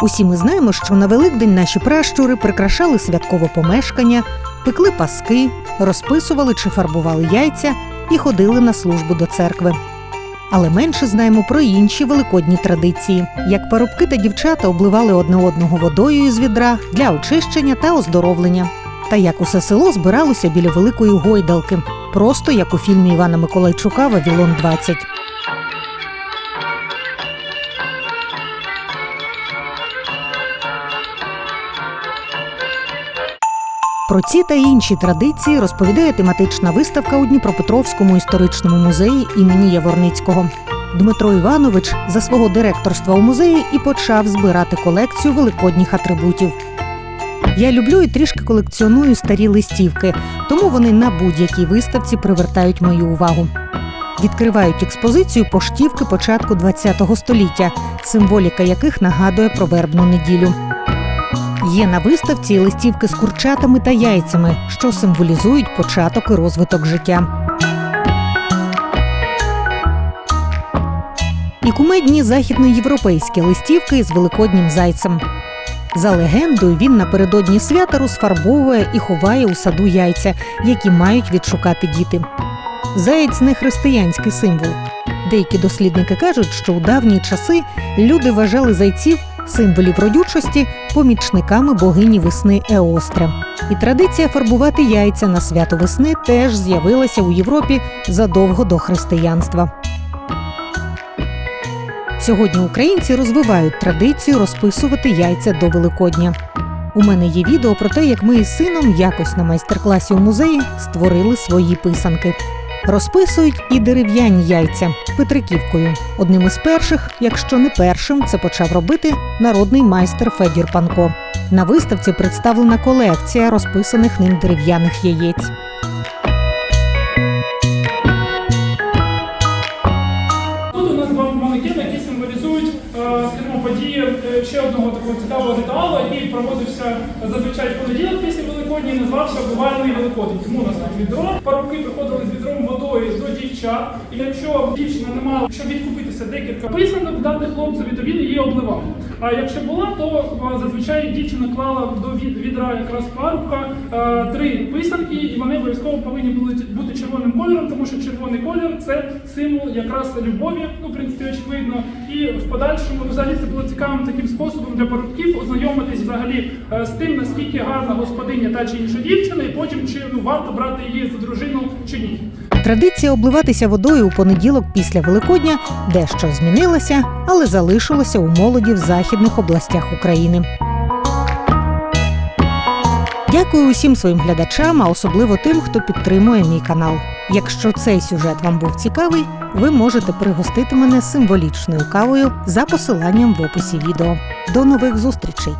Усі ми знаємо, що на Великдень наші пращури прикрашали святкове помешкання, пекли паски, розписували чи фарбували яйця і ходили на службу до церкви. Але менше знаємо про інші великодні традиції, як парубки та дівчата обливали одне одного водою із відра для очищення та оздоровлення. Та як усе село збиралося біля великої гойдалки, просто як у фільмі Івана Миколайчука Вавілон 20 Про ці та інші традиції розповідає тематична виставка у Дніпропетровському історичному музеї імені Яворницького. Дмитро Іванович за свого директорства у музеї і почав збирати колекцію великодніх атрибутів. Я люблю і трішки колекціоную старі листівки, тому вони на будь-якій виставці привертають мою увагу. Відкривають експозицію поштівки початку ХХ століття, символіка яких нагадує про вербну неділю. Є на виставці листівки з курчатами та яйцями, що символізують початок і розвиток життя. І кумедні західноєвропейські листівки із великоднім зайцем. За легендою, він напередодні свята розфарбовує і ховає у саду яйця, які мають відшукати діти. Заєць не християнський символ. Деякі дослідники кажуть, що у давні часи люди вважали зайців символів родючості помічниками богині весни Еостре. І традиція фарбувати яйця на свято весни теж з'явилася у Європі задовго до християнства. Сьогодні українці розвивають традицію розписувати яйця до Великодня. У мене є відео про те, як ми із сином якось на майстер-класі у музеї створили свої писанки. Розписують і дерев'яні яйця петриківкою. Одним із перших, якщо не першим, це почав робити народний майстер Федір Панко. На виставці представлена колекція розписаних ним дерев'яних яєць. Манекени, які символізують, е, скажімо, події е, ще одного такого цікавого ритуалу, який проводився зазвичай в понеділок після Великодня і називався обивальний Великодень. Тому нас так відро. Парубки приходили з відром водою до дівчат. І якщо дівчина не мала, щоб відкупитися декілька писанок, дати хлопцеві, то він її обливав. А якщо була, то е, зазвичай дівчина клала до відра якраз парубка три писанки, і вони обов'язково повинні були бути червоним кольором, тому що червоний колір це символ якраз любові, ну в принципі очевидно. І в подальшому взагалі це було цікавим таким способом для парубків ознайомитись взагалі е, з тим, наскільки гарна господиня та чи інша дівчина, і потім чи ну варто брати її за дружину чи ні. Традиція обливатися водою у понеділок після Великодня дещо змінилася, але залишилася у молоді в західних областях України. Дякую усім своїм глядачам, а особливо тим, хто підтримує мій канал. Якщо цей сюжет вам був цікавий, ви можете пригостити мене символічною кавою за посиланням в описі відео. До нових зустрічей!